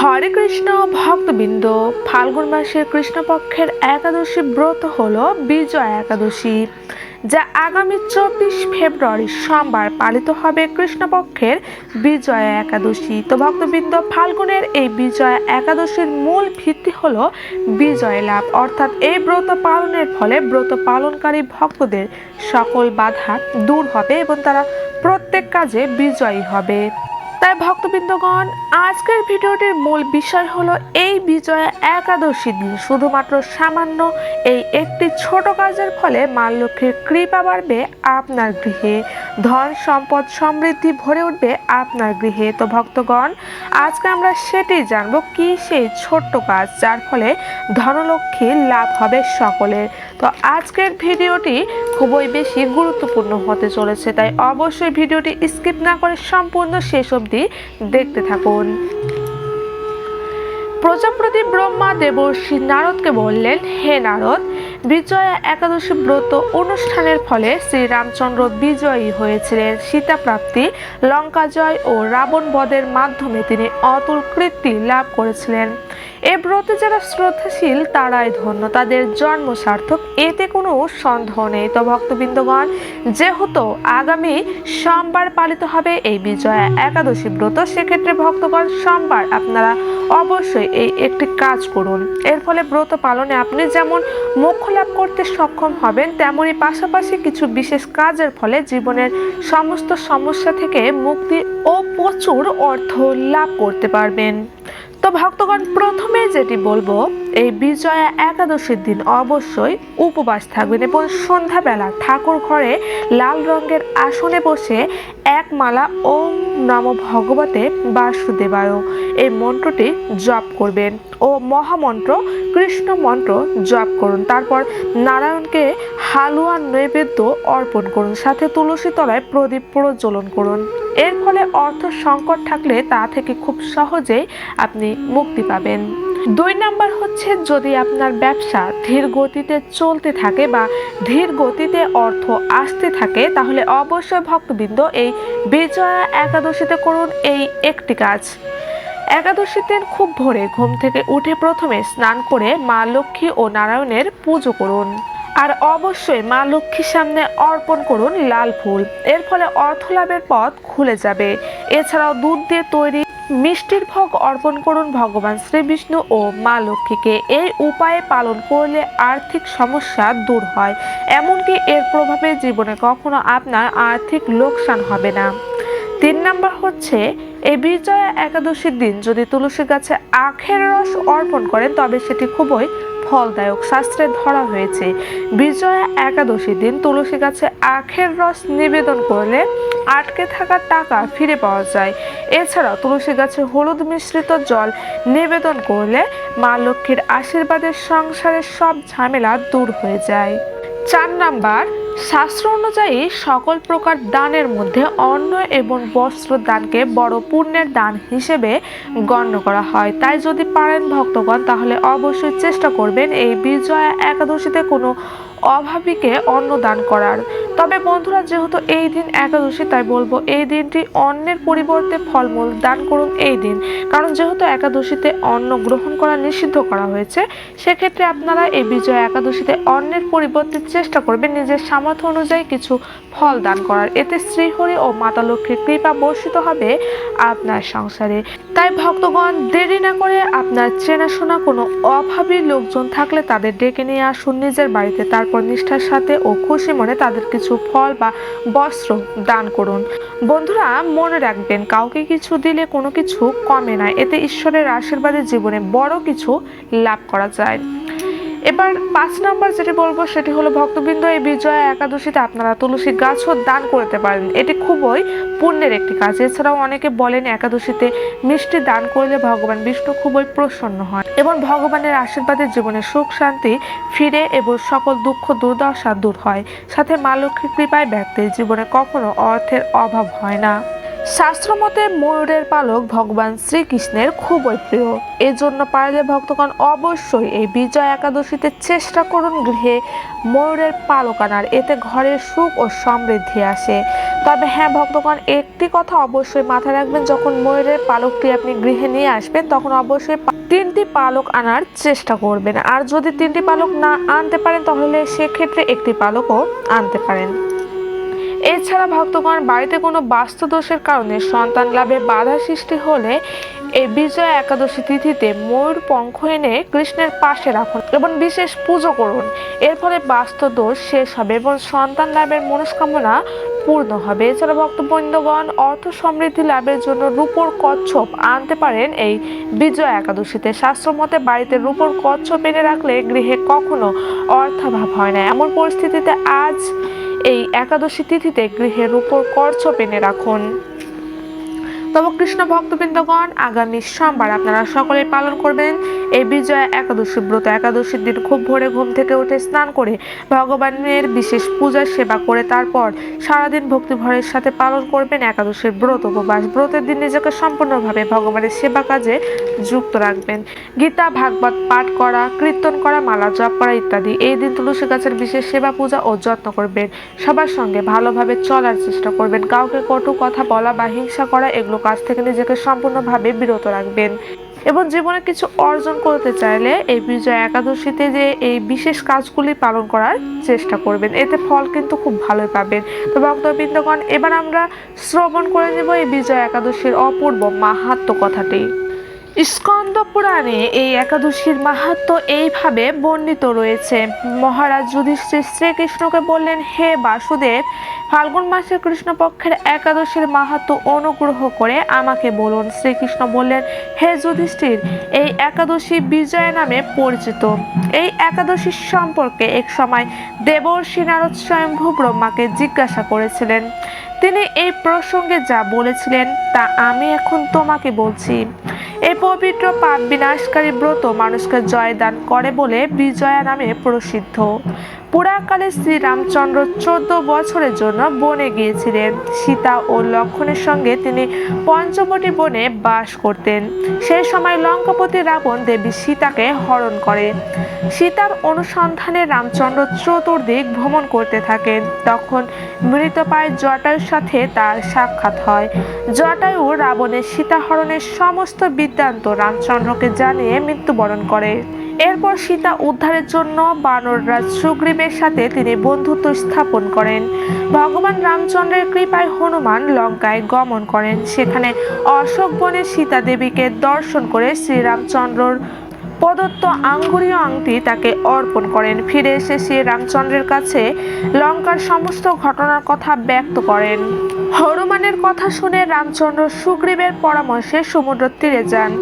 হরে কৃষ্ণ, ভক্তবৃন্দ। ফাল্গুন মাসের কৃষ্ণপক্ষের একাদশী ব্রত হল বিজয় একাদশী, যা আগামী চব্বিশ ফেব্রুয়ারি সোমবার পালিত হবে কৃষ্ণপক্ষের বিজয়া একাদশী। তো ভক্তবৃন্দ, ফাল্গুনের এই বিজয়া একাদশীর মূল ভিত্তি হল বিজয় লাভ। অর্থাৎ এই ব্রত পালনের ফলে ব্রত পালনকারী ভক্তদের সকল বাধা দূর হবে এবং তারা প্রত্যেক কাজে বিজয়ী হবে। তাই ভক্তবৃন্দগণ, আজকের ভিডিওটির মূল বিষয় হলো এই বিজয়া একাদশী দিন। শুধুমাত্র সামান্য এই একটি ছোট কাজের ফলে মা লক্ষ্মীর কৃপা বাড়বে আপনার গৃহে। ধন সম্পদ সমৃদ্ধি ভরে উঠবে আপনার গৃহে। তো ভক্তগণ, আজকে আমরা সেটি জানব কি সেই ছোট্ট কাজ যার ফলে ধনলক্ষ্মী লাভ হবে সকলের। তো আজকের ভিডিওটি খুবই বেশি গুরুত্বপূর্ণ হতে চলেছে, তাই অবশ্যই ভিডিওটি স্কিপ না করে সম্পূর্ণ শেষ অবধি দেখতে থাকুন। প্রজাপতি ব্রহ্মা দেবর্ষি নারদকে বললেন, হে নারদ, বিজয়া একাদশী ব্রত অনুষ্ঠানের ফলে শ্রীরামচন্দ্র বিজয়ী হয়েছিলেন। সীতা প্রাপ্তি লঙ্কা জয় ও রাবণ বধের মাধ্যমে তিনি অতুল কৃত্তি লাভ করেছিলেন। এ ব্রতে যারা শ্রদ্ধাশীল, তারাই ধন্য। তাদের জন্ম সার্থক, এতে কোনো সন্দেহ নেই। তো ভক্তবৃন্দগণ, যেহেতু আগামী সোমবার পালিত হবে এই বিজয়া একাদশী ব্রত, সেক্ষেত্রে ভক্তগণ সোমবার আপনারা অবশ্যই এই একটি কাজ করুন। এর ফলে ব্রত পালনে আপনি যেমন মোক্ষ লাভ করতে সক্ষম হবেন তেমনই পাশাপাশি কিছু বিশেষ কাজের ফলে জীবনের সমস্ত সমস্যা থেকে মুক্তি ও প্রচুর অর্থ লাভ করতে পারবেন। তো ভক্তগণ প্রথমে যেটি বলব এই বিজয়া একাদশীর দিন অবশ্যই উপবাস থাকবেন এবং সন্ধ্যাবেলা ঠাকুর ঘরে লাল রঙের আসনে বসে এক মালা ওম নম ভগবতে বাসুদেবায় এই মন্ত্রটি জপ করবেন ও মহামন্ত্র, কৃষ্ণ মন্ত্র জপ করুন। তারপর নারায়ণকে হালুয়া নৈবেদ্য অর্পণ করুন। সাথে তুলসী তলায় প্রদীপ প্রজ্বলন করুন। এর ফলে অর্থ সংকট থাকলে তা থেকে খুব সহজেই আপনি মুক্তি পাবেন। দুই নাম্বার হচ্ছে যদি আপনার ব্যবসা ধীর গতিতে চলতে থাকে বা ধীর গতিতে অর্থ আসতে থাকে, তাহলে অবশ্যই ভক্তবৃন্দ এই বিজয়া একাদশীতে করুন এই একটি কাজ। একাদশীতে খুব ভোরে ঘুম থেকে উঠে প্রথমে স্নান করে মা লক্ষ্মী ও নারায়ণের পুজো করুন। আর অবশ্যই মা লক্ষ্মীর সামনে অর্পণ করুন লাল ফুল। এর ফলে অর্থ লাভের পথ খুলে যাবে। এছাড়াও দুধ দিয়ে তৈরি মিষ্টির ভোগ অর্পণ করুন ভগবান শ্রীবিষ্ণু ও মা লক্ষ্মীকে। এই উপায়ে পালন করলে আর্থিক সমস্যা দূর হয়। এমনকি এর প্রভাবে জীবনে কখনো আপনার আর্থিক লোকসান হবে না। তিন নম্বর হচ্ছে, এই বিজয়া একাদশীর দিন যদি তুলসী গাছে আখের রস অর্পণ করেন, তবে সেটি খুবই ফলদায়ক শাস্ত্রে ধরা হয়েছে। বিজয়া একাদশী দিন তুলসী গাছে আখের রস নিবেদন করলে আটকে থাকা টাকা ফিরে পাওয়া যায়। এছাড়াও তুলসী গাছে হলুদ মিশ্রিত জল নিবেদন করলে মা লক্ষ্মীর আশীর্বাদের সংসারের সব ঝামেলা দূর হয়ে যায়। চার নাম্বার শাস্ত্র অনুযায়ী সকল প্রকার দানের মধ্যে অন্ন এবং বস্ত্র দানকে বড় পুণ্যের দান হিসেবে গণ্য করা হয়। তাই যদি পারেন ভক্তগণ, তাহলে অবশ্যই চেষ্টা করবেন এই বিজয়া একাদশীতে কোনো অভাবীকে অন্ন দান করার। তবে বন্ধুরা, যেহেতু এই দিন একাদশী, তাই বলব এই দিনটি অন্নের পরিবর্তে ফলমূল দান করুন এই দিন। কারণ যেহেতু একাদশীতে অন্ন গ্রহণ করা নিষিদ্ধ করা হয়েছে, সেক্ষেত্রে আপনারা এই বিজয়া একাদশীতে অন্নের পরিবর্তে চেষ্টা করবেন নিজের সামর্থ্য অনুযায়ী কিছু ফল দান করার। এতে শ্রীহরি ও মাতা লক্ষ্মীর কৃপা বর্ষিত হবে আপনার সংসারে। তাই ভক্তগণ দেরি না করে আপনার চেনাশোনা কোনো অভাবী লোকজন থাকলে তাদের ডেকে নিয়ে আসুন নিজের বাড়িতে। তারপর নিষ্ঠার সাথে ও খুশি মনে তাদের কিছু ফল বা বস্ত্র দান করুন। বন্ধুরা, মনে রাখবেন, কাউকে কিছু দিলে কোনো কিছু কমে না। এতে ঈশ্বরের আশীর্বাদে জীবনে বড় কিছু লাভ করা যায়। এবার পাঁচ নম্বর যেটি বলব, সেটি হলো ভক্তবৃন্দ এই বিজয়া একাদশীতে আপনারা তুলসী গাছও দান করতে পারেন। এটি খুবই পুণ্যের একটি কাজ। এছাড়াও অনেকে বলেন একাদশীতে মিষ্টি দান করলে ভগবান বিষ্ণু খুবই প্রসন্ন হয় এবং ভগবানের আশীর্বাদে জীবনে সুখ, শান্তি ফিরে এবং সকল দুঃখ, দুর্দশা দূর হয়। সাথে মা লক্ষ্মীর কৃপায় ব্যক্তির জীবনে কখনো অর্থের অভাব হয় না। শাস্ত্রমতে ময়ূরের পালক ভগবান শ্রীকৃষ্ণের খুবই প্রিয়। এজন্য পারলে ভক্তগণ অবশ্যই এই বিজয় একাদশীতে চেষ্টা করুন গৃহে ময়ূরের পালক আনার। এতে ঘরের সুখ ও সমৃদ্ধি আসে। তবে হ্যাঁ ভক্তগণ, একটি কথা অবশ্যই মাথায় রাখবেন, যখন ময়ূরের পালকটি আপনি গৃহে নিয়ে আসবেন, তখন অবশ্যই তিনটি পালক আনার চেষ্টা করবেন। আর যদি তিনটি পালক না আনতে পারেন, তাহলে সেক্ষেত্রে একটি পালকও আনতে পারেন। এছাড়া ভক্তগণ, বাড়িতে কোনো বাস্তুদোষের কারণে সন্তান লাভে বাধা সৃষ্টি হলে এই বিজয়া একাদশী তিথিতে ময়ূর পঙ্খ এনে কৃষ্ণের পাশে রাখুন এবং বিশেষ পুজো করুন। এর ফলে বাস্তুদোষ শেষ হবে এবং সন্তান লাভের মনস্কামনা পূর্ণ হবে। এছাড়া ভক্তবৃন্দগণ, অর্থ সমৃদ্ধি লাভের জন্য রূপোর কচ্ছপ আনতে পারেন এই বিজয়া একাদশীতে। শাস্ত্রমতে বাড়িতে রূপোর কচ্ছপ এনে রাখলে গৃহে কখনো অর্থাভাব হয় না। এমন পরিস্থিতিতে আজ এই একাদশী তিথিতে গৃহের উপর কর চপেনে রাখুন। তবে কৃষ্ণ ভক্তবৃন্দগণ, আগামী সোমবার আপনারা সকলে পালন করবেন। এই বিজয়া একাদশী ব্রত, একাদশীর দিন খুব ভোরে ঘুম থেকে উঠে স্নান করে ভগবানের বিশেষ পূজা সেবা করে তারপর সারাদিন ভক্তিভরের সাথে পালন করবেন একাদশীর ব্রত উপবাস। ব্রতের দিন নিজেকে সম্পূর্ণভাবে ভগবানের সেবা কাজে যুক্ত রাখবেন। গীতা, ভাগবত পাঠ করা, কীর্তন করা, মালা জপ করা ইত্যাদি। এই দিন তুলসী গাছের বিশেষ সেবা, পূজা ও যত্ন করবেন। সবার সঙ্গে ভালোভাবে চলার চেষ্টা করবেন। কাউকে কটু কথা বলা বা হিংসা করা এগুলো কাজ থেকে নিজেকে সম্পূর্ণভাবে বিরত রাখবেন এবং জীবনে কিছু অর্জন করতে চাইলে এই বিজয় একাদশীতে যে এই বিশেষ কাজগুলি পালন করার চেষ্টা করবেন। এতে ফল কিন্তু খুব ভালোই পাবেন। তো ভক্তবৃন্দগণ, এবার আমরা শ্রবণ করে নেব এই বিজয় একাদশীর অপূর্ব মাহাত্ম কথাটি। স্কন্দ পুরাণে এই একাদশীর মাহাত্ম এইভাবে বর্ণিত রয়েছে। মহারাজ যুধিষ্ঠির শ্রীকৃষ্ণকে বললেন, হে বাসুদেব, ফাল্গুন মাসের কৃষ্ণপক্ষের একাদশীর মাহাত্ম অনুগ্রহ করে আমাকে বলুন। শ্রীকৃষ্ণ বললেন, হে যুধিষ্ঠির, এই একাদশী বিজয় নামে পরিচিত। এই একাদশীর সম্পর্কে এক সময় দেবর্ষী নারদ স্বয়ংভূ ব্রহ্মাকে জিজ্ঞাসা করেছিলেন। তিনি এই প্রসঙ্গে যা বলেছিলেন তা আমি এখন তোমাকে বলছি। এই পবিত্র পাপ বিনাশকারী ব্রত মানুষকে জয়দান করে বলে বিজয়া নামে প্রসিদ্ধ। পুরাকালে শ্রীরামচন্দ্র চোদ্দ বছরের জন্য বনে গিয়েছিলেন। সীতা ও লক্ষণের সঙ্গে তিনি পঞ্চবটি বনে বাস করতেন। সেই সময় লঙ্কাপতি রাবণ দেবী সীতাকে হরণ করে। সীতার অনুসন্ধানে রামচন্দ্র চতুর্দিক ভ্রমণ করতে থাকেন। তখন মৃতপায় জটায়ুর সাথে তার সাক্ষাৎ হয়। জটায়ু রাবণের সীতাহরণের সমস্ত বৃত্তান্ত রামচন্দ্রকে জানিয়ে মৃত্যুবরণ করে। এরপর সীতা উদ্ধারের জন্য বানররাজ সুগ্রীবের সাথে তিনি বন্ধুত্ব স্থাপন করেন। ভগবান রামচন্দ্রের কৃপায় হনুমান লঙ্কায় গমন করেন। সেখানে অশোক বনে সীতা দেবীকে দর্শন করে শ্রীরামচন্দ্রর প্রদত্ত আঙ্গুরীয় আংটি তাকে অর্পণ করেন। ফিরে এসে শ্রী রামচন্দ্রের কাছে লঙ্কার সমস্ত ঘটনার কথা ব্যক্ত করেন। হনুমানের কথা শুনে রামচন্দ্র সুগ্রীবের পরামর্শে সমুদ্র তীরে যান।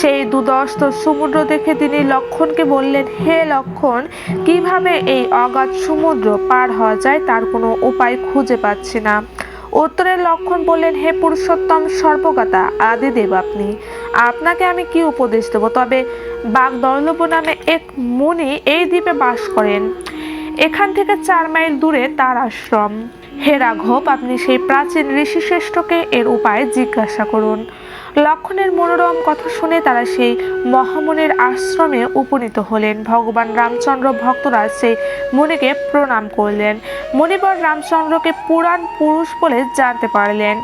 সেই দুদস্ত সমুদ্র দেখে তিনি লক্ষণকে বললেন, হে লক্ষণ, কীভাবে এই অগাধ সমুদ্র পার হওয়া যায় তার কোনো উপায় খুঁজে পাচ্ছি না। উত্তরের লক্ষণ বললেন, হে পুরুষোত্তম সর্বগাতা আদিদেব আপনি, আপনাকে আমি কি উপদেশ দেব? তবে বাগদর্লভ নামে এক মুনি এই দ্বীপে বাস করেন। এখান থেকে চার মাইল দূরে তার আশ্রম। হে রাঘব, আপনি সেই প্রাচীন ঋষিশ্রেষ্ঠকে এর উপায় জিজ্ঞাসা করুন। লক্ষণের মনোরম কথা শুনে তারা সেই মহামুনির আশ্রমে উপনীত হলেন। ভগবান রামচন্দ্র ভক্তরা সেই মুনিকে প্রণাম করলেন। মুনিবর রামচন্দ্রকে পুরাণ পুরুষ বলে জানতে পারলেন।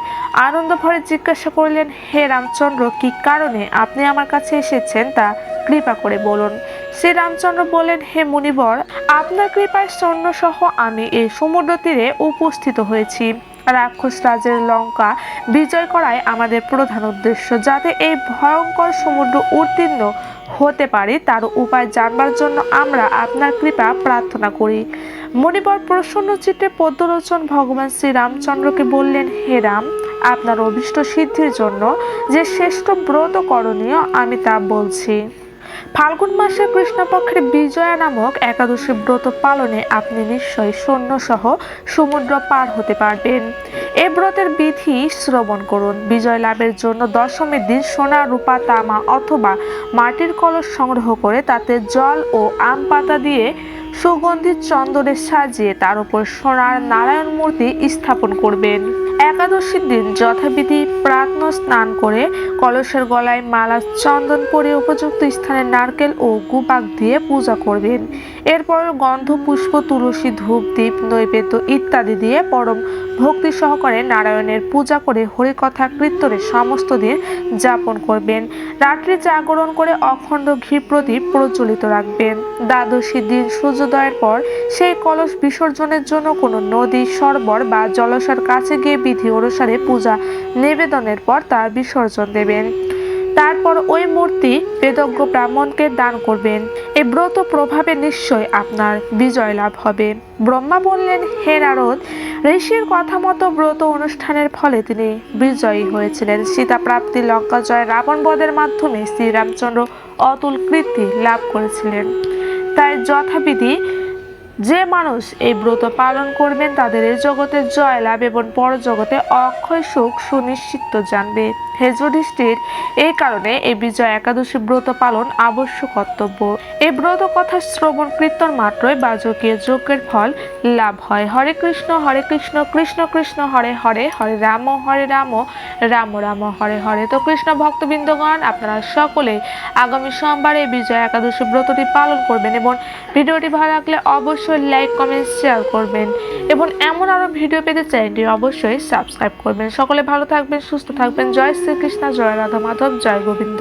আনন্দ ভরে জিজ্ঞাসা করলেন, হে রামচন্দ্র, কি কারণে আপনি আমার কাছে এসেছেন তা কৃপা করে বলুন। শ্রী রামচন্দ্র বললেন হে মুনিবর, আপনার কৃপায় সৈন্য সহ আমি এই সমুদ্র তীরে উপস্থিত হয়েছি। রাক্ষস রাজের লঙ্কা বিজয় করাই আমাদের প্রধান উদ্দেশ্য। যাতে এই ভয়ঙ্কর সমুদ্র উত্তীর্ণ হতে পারি, তার উপায় জানবার জন্য আমরা আপনার কৃপা প্রার্থনা করি। মণিবর প্রসন্ন চিত্রে পদ্মলোচন ভগবান শ্রী রামচন্দ্রকে বললেন, হে রাম, আপনার অভিষ্ট সিদ্ধির জন্য যে শ্রেষ্ঠ ব্রত করণীয় আমি তা বলছি। ফাল্গুন মাসে কৃষ্ণপক্ষের বিজয়া নামক একাদশী ব্রত পালনে আপনি নিশ্চয়ই সৈন্যসহ সমুদ্র পার হতে পারবেন। এ ব্রতের বিধি শ্রবণ করুন। বিজয় লাভের জন্য দশমীর দিন সোনা, রূপা, তামা অথবা মাটির কলস সংগ্রহ করে তাতে জল ও আম পাতা দিয়ে সুগন্ধিত চন্দনে সাজিয়ে তার উপর সোনার নারায়ণ মূর্তি স্থাপন করবেন। একাদশীর দিন যথাবিধি প্রাতন স্নান করে কলসের গলায় মালা চন্দন পরে উপযুক্ত স্থানে নারকেল ও গুপাক দিয়ে পূজা করবেন। এরপর গন্ধ পুষ্প তুলসী ধূপ, দীপ, নৈবেদ্য ইত্যাদি দিয়ে পরম ভক্তি সহকারে নারায়ণের পূজা করে হরিকথা কীর্তনে সমস্ত দিন যাপন করবেন। রাত্রি জাগরণ করে অখণ্ড ঘি প্রদীপ প্রজ্বলিত রাখবেন। দ্বাদশী দিন সূর্যোদয়ের পর সেই কলস বিসর্জনের জন্য কোনো নদী, সরবর বা জলসার কাছে গিয়ে বিধি অনুসারে পূজা নিবেদনের পর তা বিসর্জন দেবেন। তারপর ওই মূর্তি বেদজ্ঞ ব্রাহ্মণকে দান করবেন। এই ব্রত প্রভাবে নিশ্চয় আপনার বিজয় লাভ হবে। ব্রহ্মা বললেন, হে নারদ, ঋষির কথা মতো ব্রত অনুষ্ঠানের ফলে তিনি বিজয়ী হয়েছিলেন। সীতা প্রাপ্তি, লঙ্কা জয়, রাবণ বধের মাধ্যমে শ্রীরামচন্দ্র অতুল কীর্তি লাভ করেছিলেন। তাই যথাবিধি যে মানুষ এই ব্রত পালন করবেন, তাদের এই জগতে জয় লাভ এবং পরজগতে অক্ষয় সুখ সুনিশ্চিত জানবে। হে যুধিষ্ঠির এই কারণে এই বিজয় একাদশী ব্রত পালন আবশ্যক কর্তব্য। এই ব্রত কথা শ্রবণ কীর্তন মাত্রই বাজকীয় যজ্ঞের ফল লাভ হয়। হরে কৃষ্ণ হরে কৃষ্ণ কৃষ্ণ কৃষ্ণ, হরে হরে হরে রাম হরে রাম রাম রাম, হরে হরে। তো কৃষ্ণ ভক্তবৃন্দগণ, আপনারা সকলে আগামী সোমবার এই বিজয় একাদশী ব্রতটি পালন করবেন এবং ভিডিওটি ভালো লাগলে অবশ্যই লাইক কমেন্ট শেয়ার করবেন। এবং এমন আরও ভিডিও পেতে চ্যানেলটি অবশ্যই সাবস্ক্রাইব করবেন। সকলে ভালো থাকবেন, সুস্থ থাকবেন। জয় শ্রীকৃষ্ণ, জয় রাধা মাধব, জয় গোবিন্দ।